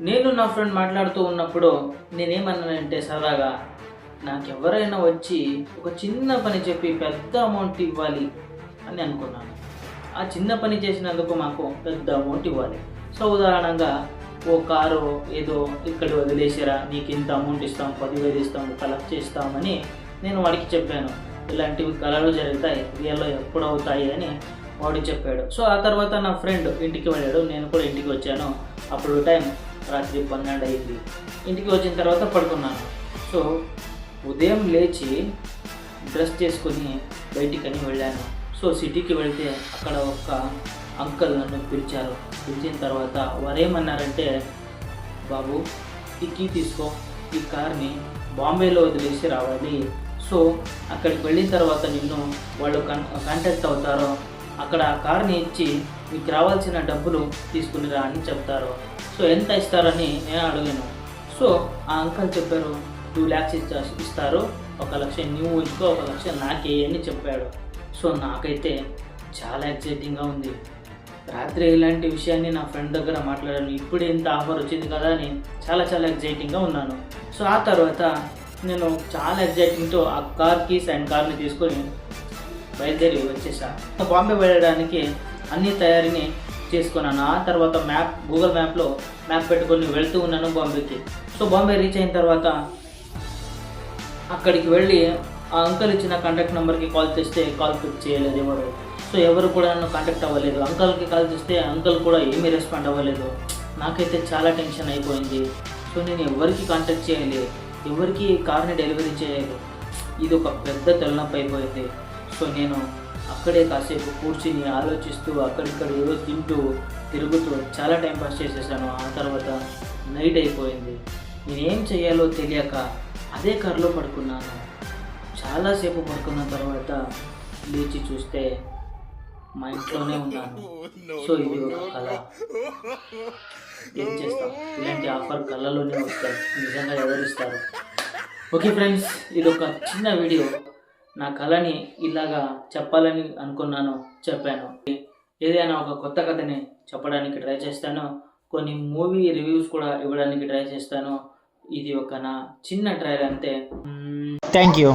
నేను నా ఫ్రెండ్ మాట్లాడుతూ ఉన్నప్పుడు నేనేమన్నానంటే సరదాగా నాకు ఎవరైనా వచ్చి ఒక చిన్న పని చెప్పి పెద్ద అమౌంట్ ఇవ్వాలి అని అనుకున్నాను. ఆ చిన్న పని చేసినందుకు మాకు పెద్ద అమౌంట్ ఇవ్వాలి. సో ఉదాహరణగా ఓ కారు ఏదో ఇక్కడ వదిలేసిరా నీకు ఇంత అమౌంట్ ఇస్తాం పదివేలు ఇస్తాం కలెక్ట్ చేస్తామని నేను వాడికి చెప్పాను. ఇలాంటివి కళలు జరుగుతాయి రియల్లో ఎప్పుడు అవుతాయి అని వాడు చెప్పాడు. సో ఆ తర్వాత నా ఫ్రెండ్ ఇంటికి వెళ్ళాడు. నేను కూడా ఇంటికి వచ్చాను. అప్పుడు టైం రాత్రి పన్నెండు అయింది. ఇంటికి వచ్చిన తర్వాత పడుకున్నాను. సో ఉదయం లేచి డ్రెస్ చేసుకొని బయటికని వెళ్ళాను. సో సిటీకి వెళ్తే అక్కడ ఒక అంకల్ నన్ను పిలిచారు. పిలిచిన తర్వాత వారు ఏమన్నారంటే బాబు ఈ కీ తీసుకో. ఈ కార్ని బాంబేలో వదిలేసి రావాలి. సో అక్కడికి వెళ్ళిన తర్వాత నిన్ను వాళ్ళు కన్ కాంటాక్ట్ అవుతారో అక్కడ ఆ కార్ని ఇచ్చి మీకు రావాల్సిన డబ్బులు తీసుకుని రా అని చెప్తారు. సో ఎంత ఇస్తారని నేను అడిగాను. సో ఆ అంకల్ చెప్పారు టూ ల్యాక్స్ ఇస్తా ఇస్తారు. ఒక లక్ష నువ్వు ఉంచుకో ఒక లక్ష నాకే అని చెప్పాడు. సో నాకైతే చాలా ఎక్సైటింగ్గా ఉంది. రాత్రి ఇలాంటి విషయాన్ని నా ఫ్రెండ్ దగ్గర మాట్లాడాను. ఇప్పుడు ఇంత ఆఫర్ వచ్చింది కదా అని చాలా చాలా ఎక్సైటింగ్గా ఉన్నాను. సో ఆ తర్వాత నేను చాలా ఎక్సైటింగ్తో ఆ కార్ కీస్ అండ్ కార్ని తీసుకొని బయలుదేరి వచ్చేసా. బాంబే వెళ్ళడానికి అన్ని తయారీని చేసుకున్నాను. ఆ తర్వాత మ్యాప్ గూగుల్ మ్యాప్లో మ్యాప్ పెట్టుకొని వెళ్తూ ఉన్నాను బాంబేకి. సో బాంబే రీచ్ అయిన తర్వాత అక్కడికి వెళ్ళి ఆ అంకల్ ఇచ్చిన కాంటాక్ట్ నెంబర్కి కాల్ చేస్తే కాల్ పిక్ చేయలేదు ఎవరు. సో ఎవరు కూడా నన్ను కాంటాక్ట్ అవ్వలేదు. అంకల్కి కాల్ చేస్తే అంకల్ కూడా ఏమీ రెస్పాండ్ అవ్వలేదు. నాకైతే చాలా టెన్షన్ అయిపోయింది. సో నేను ఎవరికి కాంటాక్ట్ చేయాలి ఎవరికి కార్ని డెలివరీ చేయాలి ఇది ఒక పెద్ద తలనొప్పి అయిపోయింది. సో నేను అక్కడే కాసేపు కూర్చుని ఆలోచిస్తూ అక్కడిక్కడ ఏదో తింటూ తిరుగుతూ చాలా టైం పాస్ చేసేసాను. ఆ తర్వాత నైట్ అయిపోయింది. నేనేం చేయాలో తెలియక అదే కారులో పడుకున్నాను. చాలాసేపు పడుకున్న తర్వాత లేచి చూస్తే మా ఇంట్లోనే ఉన్నాను. సో ఇది ఒక కళ. ఏం చేస్తాం? ఇలాంటి ఆఫర్ కళ్ళలోనే వస్తాయి. నిజంగా ఎవరిస్తారు ఓకే ఫ్రెండ్స్ ఇది ఒక చిన్న వీడియో. నా కళని ఇలాగా చెప్పాలని అనుకున్నాను చెప్పాను. ఏదైనా ఒక కొత్త కథని చెప్పడానికి ట్రై చేస్తాను. కొన్ని మూవీ రివ్యూస్ కూడా ఇవ్వడానికి ట్రై చేస్తాను. ఇది ఒక నా చిన్న ట్రయల్ అంతే. Thank you